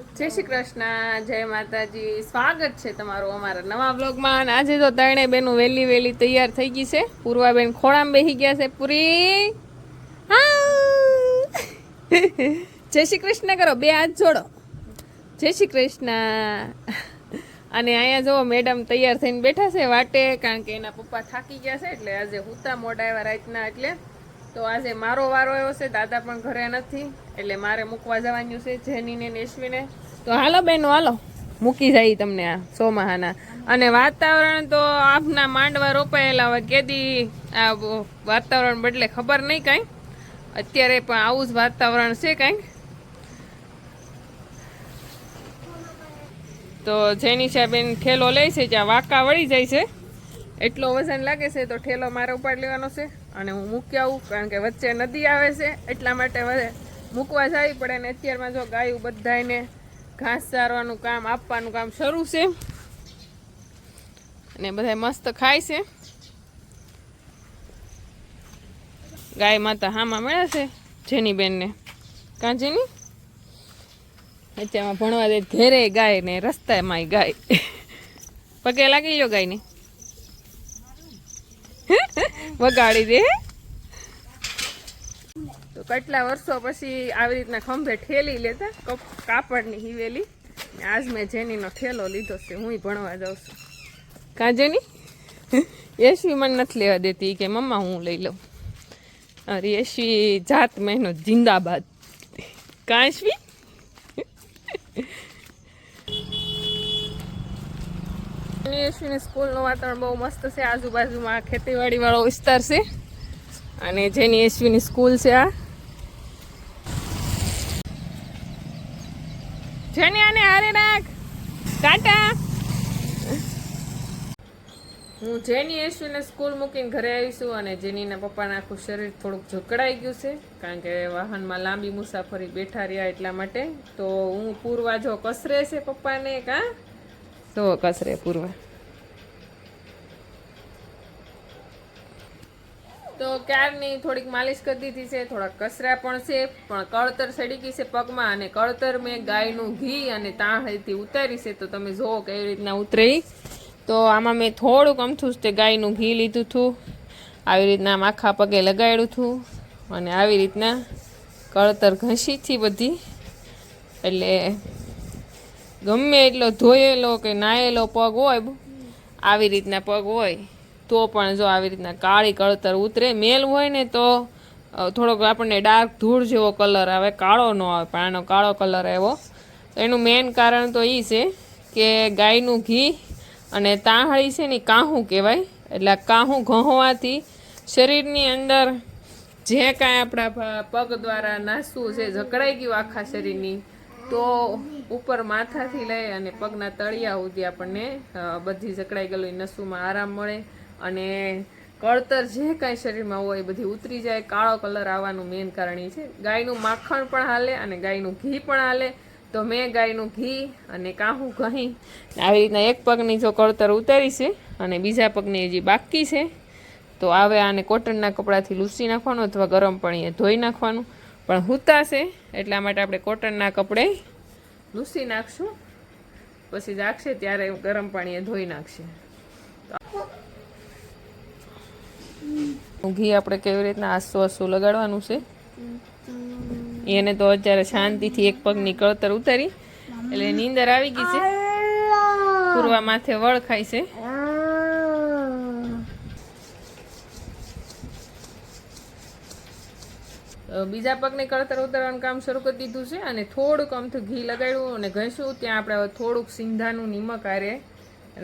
જય શ્રી કૃષ્ણ, જય માતાજી. સ્વાગત છે તમારું અમારા નવા બ્લોગમાં આજે તો ત્રણે બેનું વહેલી વહેલી તૈયાર થઈ ગઈ છે. પૂર્વાબેન ખોળામાં બેસી ગયા છે. પૂરી. જય શ્રી કૃષ્ણ કરો, બે હાથ જોડો. જય શ્રી કૃષ્ણ. અને અહીંયા જુઓ, મેડમ તૈયાર થઈને બેઠા છે વાટે, કારણ કે એના પપ્પા થાકી ગયા છે, એટલે આજે હુતા મોડા એવા રાતના, એટલે તો આજે મારો વારો એવો છે, દાદા પણ ઘરે નથી, એટલે મારે મૂકવા જવાનું છે, જેનીને નેશવીને. તો હાલો બેનો, હાલો. મૂકી જાય તમને આ સોમાહાના અને વાતાવરણ તો આપના માંડવા રોપાયેલા હોય, કેદી આ વાતાવરણ બદલે ખબર નહીં કાંઈ. અત્યારે પણ આવું જ વાતાવરણ છે કાંઈક. તો જેની સાહેબેન ઠેલો લે છે, જ્યાં વાંકા વળી જાય છે. એટલો વજન લાગે છે, તો ઠેલો મારે ઉપાડ લેવાનો છે. અને હું મૂકી આવું કારણ કે વચ્ચે નદી આવે છે, એટલા માટે મૂકવા જવી પડે ને અત્યારમાં જો ગાયું બધાને ઘાસ ચારવાનું કામ, આપવાનું કામ શરૂ છે. અને બધા મસ્ત ખાય છે. ગાય માતા હામાં મળે છે, જેની બેનને. કાં જેની? અત્યારમાં ભણવા દે ઘેરે ગાય ને રસ્તામાં ગાય. પગે લાગી લો ગાયને. વગાડી દે. તો કેટલા વર્ષો પછી આવી રીતના ખંભે ઠેલી લેતા કાપડની હિવેલી. આજ મેં જેનીનો ઠેલો લીધો છે હું ભણવા જાઉં છું. કાં જેની? યશવી મને નથી લેવા દેતી કે મમ્મા, હું લઈ લઉં. અરે યશવી જાત મહિનો જિંદાબાદ. કાં યશવીની સ્કૂલનું વાતાવરણ બહુ મસ્ત છે. આજુબાજુમાં ખેતીવાડી વાળો વિસ્તાર છે. અને જેની એસવીની સ્કૂલ છે આ. જેની આને હારે રાખ. ટાટા. હું જેની એસવીને સ્કૂલ મૂકીને ઘરે આવીશું અને જેનીના પપ્પાના આખું શરીર થોડુંક ઝકડાઈ ગયું છે, કારણ કે વાહનમાં લાંબી મુસાફરી બેઠા રહ્યા એટલા માટે. તો હું પૂરવા જો કસરે છે પપ્પાને કાં તો કસરે પૂરવા. તો ક્યારની થોડીક માલિશ કરી દીધી છે, થોડાક કસરા પણ છે, પણ કળતર સડી ગઈ છે પગમાં અને કળતર મેં ગાયનું ઘી અને તાણથી ઉતારી છે, તો તમે જુઓ કેવી રીતના ઉતરી. તો આમાં મેં થોડુંક અમથું તે ગાયનું ઘી લીધું હતું આવી રીતના આમ આખા પગે લગાડ્યું હતું અને આવી રીતના કળતર ઘસીથી બધી. એટલે ગમે એટલો ધોયેલો કે નાયેલો પગ હોય, આવી રીતના પગ હોય તો પણ જો આવી રીતના કાળી કળતર ઉતરે, મેલ હોય ને તો થોડોક આપણને ડાર્ક ધૂળ જેવો કલર આવે, કાળો ન આવે, પણ આનો કાળો કલર આવ્યો. એનું મેઇન કારણ તો એ છે કે ગાયનું ઘી અને તાંહળી છે ને કાહું કહેવાય. એટલે કાહું ઘહોવાથી શરીરની અંદર જે કાંઈ આપણા પગ દ્વારા નાસવું છે, જકડાઈ ગયું આખા શરીરની, તો ઉપર માથાથી લઈ અને પગના તળિયા સુધી આપણને બધી જકડાઈ ગયેલું, નસુમાં આરામ મળે. અને કળતર જે કાંઈ શરીરમાં હોય એ બધી ઉતરી જાય. કાળો કલર આવવાનું મેઇન કારણ એ છે. ગાયનું માખણ પણ હાલે અને ગાયનું ઘી પણ હાલે. તો મેં ગાયનું ઘી અને કાહું ઘહી આવી રીતના એક પગની જો કળતર ઉતારી છે અને બીજા પગની હજી બાકી છે. તો આવે આને કોટનના કપડાથી લૂસી નાખવાનું અથવા ગરમ પાણીએ ધોઈ નાખવાનું. પણ હુતાશે એટલા માટે આપણે કોટનના કપડે લૂસી નાખશું. પછી જાગશે ત્યારે ગરમ પાણીએ ધોઈ નાખશે. ઘી આપણે કેવી રીતના આસુ આસુ લગાડવાનું છે? એને તો અત્યારે શાંતિથી એક પગની કળતર ઉતારી એટલે નીંદર આવી ગઈ છે. પૂરવા માથે વળ ખાય છે. બીજા પગને કળતર ઉતારવાનું કામ શરૂ કરી દીધું છે અને થોડુંક અમથું ઘી લગાડ્યું અને ઘસ્યું ત્યાં આપણે થોડુંક સિંધાનું નિમક આરે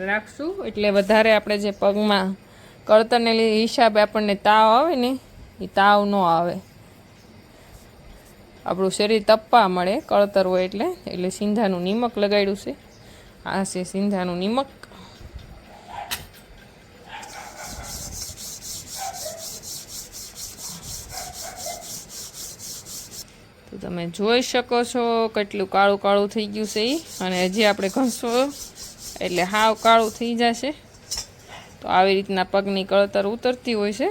રાખશું. એટલે વધારે આપણે જે પગમાં કળતરને લી- હિસાબે આપણને તાવ આવે ને, એ તાવ ન આવે. આપણું શરીર તપવા મળે, કળતર હોય એટલે. એટલે સિંધાનું નિમક લગાડ્યું છે. આ છે સિંધાનું નિમક. તો તમે જોઈ શકો છો કેટલું કાળું કાળું થઈ ગયું છે એ અને હજી આપણે ઘસવો. એટલે હાવ કાળું થઈ જશે. તો આવી રીતના પગની કળતર ઉતરતી હોય છે.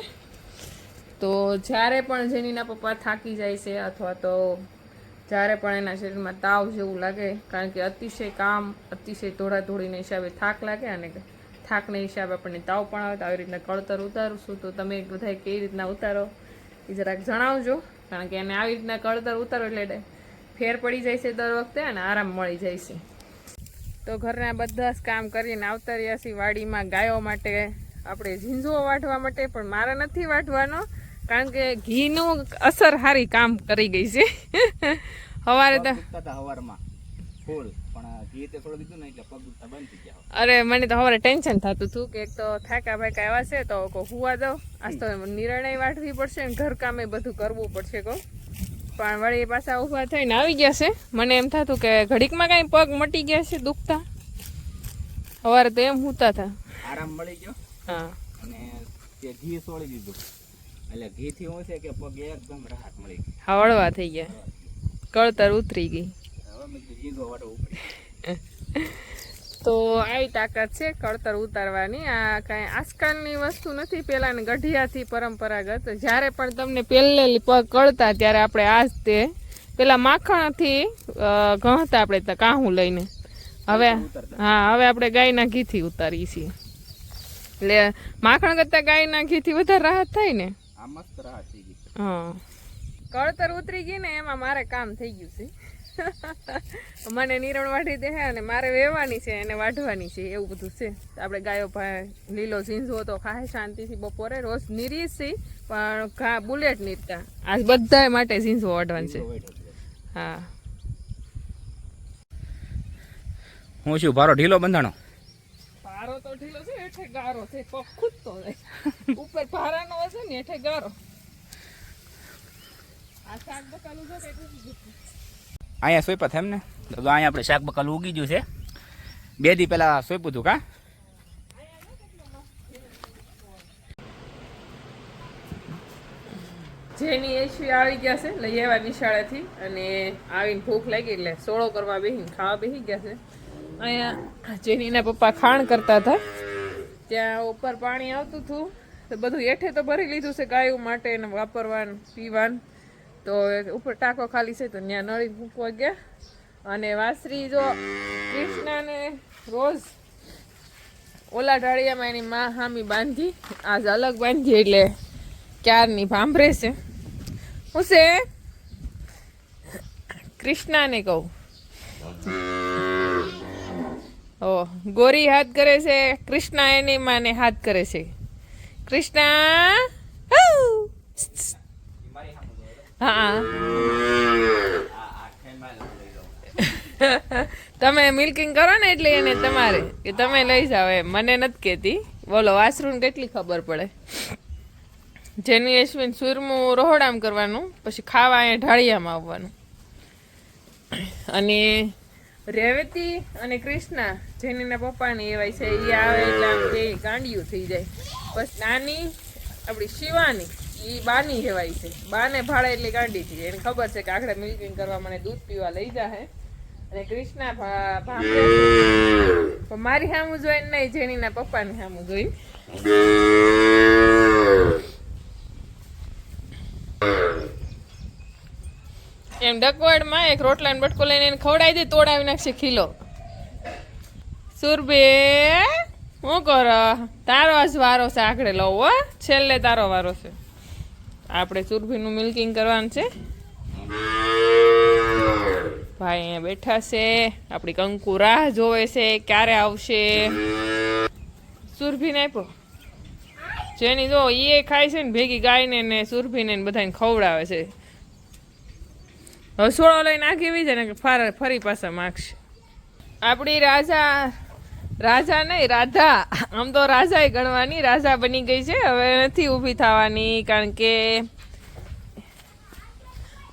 તો જ્યારે પણ જેનીના પપ્પા થાકી જાય છે અથવા તો જ્યારે પણ એના શરીરમાં તાવ જેવું લાગે, કારણ કે અતિશય કામ, અતિશય ધોળાધોળીને હિસાબે થાક લાગે અને થાકના હિસાબે આપણને તાવ પણ આવે, તો આવી રીતના કળતર ઉતારશું તો તમે બધાએ કેવી રીતના ઉતારો એ જરાક જણાવજો, કારણ કે એને આવી રીતના કળતર ઉતારો એટલે ફેર પડી જાય છે દર વખતે અને આરામ મળી જાય છે. તો ઘરના બધા જ કામ કરીને આવતા રહ્યા છીએ વાડીમાં ગાયો માટે. આપણે ઝીંઝુઓ વાઢવા માટે પણ મારે નથી વાઢવાનો કારણ કે ઘીનું અસર સારી કામ કરી ગઈ છે. સવારે તો ફૂલ. ગયા અરે મને તો હવે ટેન્શન થતું હતું કે એક તો થાકા ભાકા એવા છે તો હુવા દો આજ તો નિર્ણય વાઢવી પડશે ઘરકામે ઘર કામે બધું કરવું પડશે કો પણ વળી પાછા ઊભા થઈને આવી ગયા છે. મને એમ થતું કે ઘડીકમાં કાંઈ પગ મટી ગયા છે દુખતા. સવારે તો એમ હુતા હતા. આરામ મળી ગયો? હા. અને તે ઘી સોળી દીધું એટલે ઘી થી શું છે કે પગ એકદમ રાહત મળી ગઈ. હળવા થઈ ગયા. કળતર ઉતરી ગઈ. હવે મેં ઘી જીગો વાટવું પડી તો આવી તાકાત છે કળતર ઉતારવાની. આ કાંઈ આજકાલની વસ્તુ નથી પહેલાંની ગઢિયાથી પરંપરાગત. જ્યારે પણ તમને પહેલેલી પગ કળતા ત્યારે આપણે આજ તે પેલા માખણથી ઘણતા આપણે કાહું લઈને. હવે હા હવે આપણે ગાયના ઘીથી ઉતારીએ છીએ. એટલે માખણ કરતાં ગાયના ઘીથી વધારે રાહત થાય ને? હા. કળતર ઉતરી ગઈ ને એમાં મારે કામ થઈ ગયું છે. મને નિરણ વાઢી દે અને મારે વેવાની છે એને વાઢવાની છે એવું બધું છે. આપણે ગાયો ભાઈ લીલો ઝીંઝવો તો ખાય શાંતિથી બપોરે. રોજ નીરીએ છે પણ ઘા બુલેટ નીરતા. આજ બધા માટે ઝીંઝવો વાઢવાનું છે. હા. હું શું ભારો ઢીલો બંધાણો? ભારો તો ઢીલો છે હેઠે ગારો છે પગ જાય. ઉપર ભારાનો હશે ને હેઠે ગારો. આ શાક બકાલું છે કેટલું અહીંયા સોંપ્યા છે એમ ને તો અહીંયા આપણે શાક બકાલ ઉગી ગયું છે. બે દી પહેલાં સોંપ્યું હતું કા? જેની એસી આવી ગયા છે, લઈ આવ્યા નિશાળેથી અને આવીને ભૂખ લાગી એટલે સોળો કરવા બેસીને ખાવા બેસી ગયા છે. અહીંયા જેનીના પપ્પા ખાણ કરતા હતા, ત્યાં ઉપર પાણી આવતું હતું. તો બધું હેઠે તો ભરી લીધું છે ગાયો માટે ને વાપરવાનું, પીવાનું. તો ઉપર ટાંકો ખાલી છે તો ત્યાં નળી મૂકવા ગયા. અને વાસરી જો કૃષ્ણને રોજ ઓલા ઢાળિયામાં એની માં હામી બાંધી, આજ અલગ બાંધી એટલે ક્યારની ભાંભરે છે. હું છે? કૃષ્ણાને કહું. ઓ, ગોરી હાથ કરે છે, કૃષ્ણ એની માને હાથ કરે છે. કૃષ્ણા. હા તમે મિલ્કિંગ કરો ને એટલે એને તમારે કે તમે લઈ જાઓ એમ. મને નથી કહેતી. બોલો, વાસરુને કેટલી ખબર પડે? જેની અશ્વિન સુરમું રોહડામ કરવાનું, પછી ખાવા અહીંયા ઢાળિયામાં આવવાનું. અને રેવતી અને કૃષ્ણા, જેનીના પપ્પાની એવાય છે એ આવે એટલે આમ ગાંડિયું થઈ જાય. બસ નાની, આપણી શિવાની. એ બાની કહેવાય છે. બાને ભાડે એટલી ગાંડી થઈ એને ખબર છે કે આગળ મિલ્કિંગ કરવા મને દૂધ પીવા લઈ જાહે. અને કૃષ્ણા પણ મારી સામું જોઈને નહીં જેણીના પપ્પાની સામું જોઈને એમ ડકવાડમાં એક રોટલા ને બટકો લઈને એને ખવડાવી દે, તોડાવી નાખશે ખીલો. સુરભે શું કરો? તારો આજ વારો છે આગળ લઉં હો. છેલ્લે તારો વારો છે. આપણે સુરભીનું મિલ્કિંગ કરવાનું છે. ભાઈ અહીંયા બેઠા છે. આપણી કંકુ રાહ જોવે છે ક્યારે આવશે. સુરભીને આપ્યો. જેની જો એ ખાય છે ને ભેગી ગાયને ને સુરભીને બધાને ખવડાવે છે. રસોડો લઈને આગી જાય ને ફરી પાછા માગશે. આપણી રાજા રાજા નહીં, રાધા. આમ તો રાજાએ ગણવાની, રાજા બની ગઈ છે. હવે નથી ઊભી થવાની, કારણ કે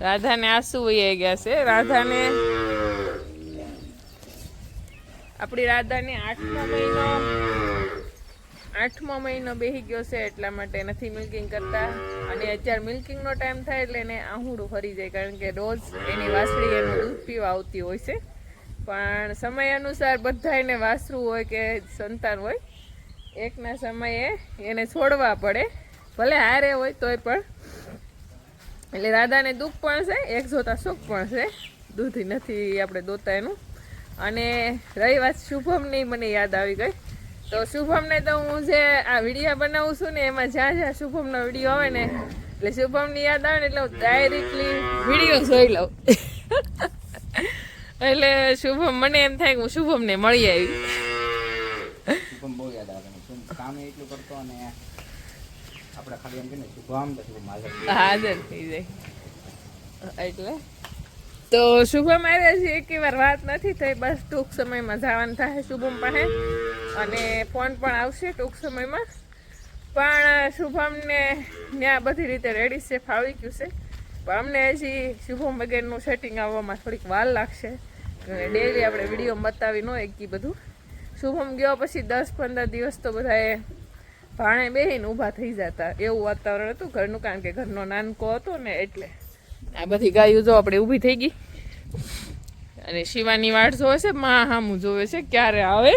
રાધાને આંસુ વહી ગયા છે. રાધાને આપણી રાધાને આઠમો મહિનો આઠમો મહિનો બેહી ગયો છે એટલા માટે નથી મિલ્કિંગ કરતા. અને અત્યારે મિલ્કિંગનો ટાઈમ થાય એટલે એને આહુડું ફરી જાય, કારણ કે રોજ એની વાસળી એનું દૂધ પીવા આવતી હોય છે. પણ સમય અનુસાર બધાને વાસરું હોય કે સંતાન હોય, એકના સમયે એને છોડવા પડે. ભલે હારે હોય તોય પણ. એટલે રાધાને દુઃખ પણ છે, એક જોતા સુખ પણ છે. દૂધી નથી આપણે દોતા એનું. અને રહી વાત શુભમની, મને યાદ આવી ગઈ. તો શુભમને તો હું જે આ વિડીયા બનાવું છું ને, એમાં જ્યાં જ્યાં શુભમનો વીડિયો આવે ને, એટલે શુભમની યાદ આવે ને, એટલે હું ડાયરેક્ટલી વીડિયો જોઈ લઉં. એટલે શુભમ મને એમ થાય કે હું શુભમને મળી આવી. શુભમ બહુ યાદ આવે કામ એટલું કરતો અને આપણે ખાલી એમ કે શુભમ હાજર થઈ જાય. એટલે? તો શુભમ આવ્યા છે એક વાર વાત નથી થઈ બસ ટૂંક સમયમાં જવાનું થાય શુભમ પાસે. અને ફોન પણ આવશે ટૂંક સમયમાં. પણ શુભમને ત્યાં બધી રીતે રેડી છે ફાવી ગયું છે. પણ અમને હજી શુભમ વગેરેનું સેટિંગ આવવામાં થોડીક વાર લાગશે. ડેલી આપણે વીડિયો બતાવી ન એકી બધું. શુભમ ગયો પછી દસ પંદર દિવસ તો બધાએ ભાણે બેહીને ઊભા થઈ જતા. એવું વાતાવરણ હતું ઘરનું, કારણ કે ઘરનો નાનકો હતો ને એટલે. આ બધી ગાયો જો આપણે ઊભી થઈ ગઈ. અને શિવાની વાટ જોવે છે, માં હામું જોવે છે, ક્યારે આવે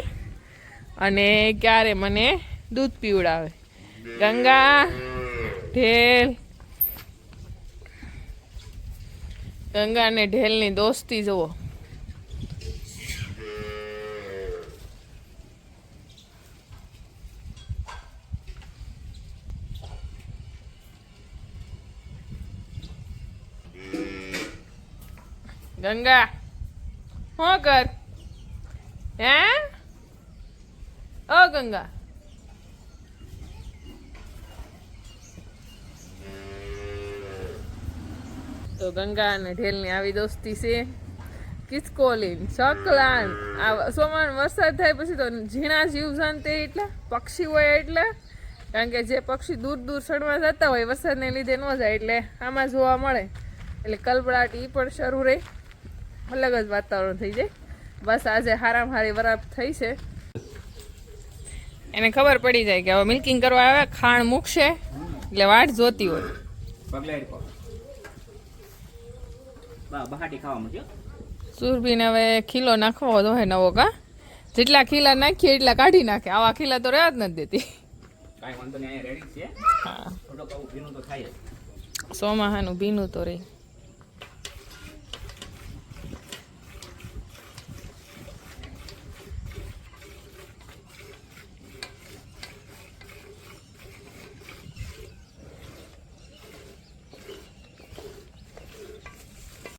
અને ક્યારે મને દૂધ પીવડાવે. ગંગા, ઢેલ. ગંગા અને ઢેલની દોસ્તી જુઓ ગંગા, હું કર? હે? ઓ ગંગા. તો ગંગા અને ઢેલની આવી દોસ્તી છે. કિચકોલીન સકલાન આ સોમાન વરસાદ થાય પછી તો ઝીણા જીવ તે એટલે, પક્ષી હોય એટલે. કારણ કે જે પક્ષી દૂર દૂર સડવા જતા હોય વરસાદને લીધે ન જાય એટલે આમાં જોવા મળે. એટલે કલબડાટ એ પણ શરૂ રહી અલગ જ વાતાવરણ થઈ જાય. બસ આજે હારામ હારી વરાપ થઈ છે. એને ખબર પડી જાય કે હવે મિલ્કિંગ કરવા આવે ખાણ મૂકશે એટલે વાટ જોતી હોય. સુરભીને હવે ખીલો નાખવો તો હે નવો કા. જેટલા ખીલા નાખીએ એટલા કાઢી નાખે. આવા ખીલા તો રહ્યા જ નથી દેતી. સોમાહાનું ભીનું તો રહી.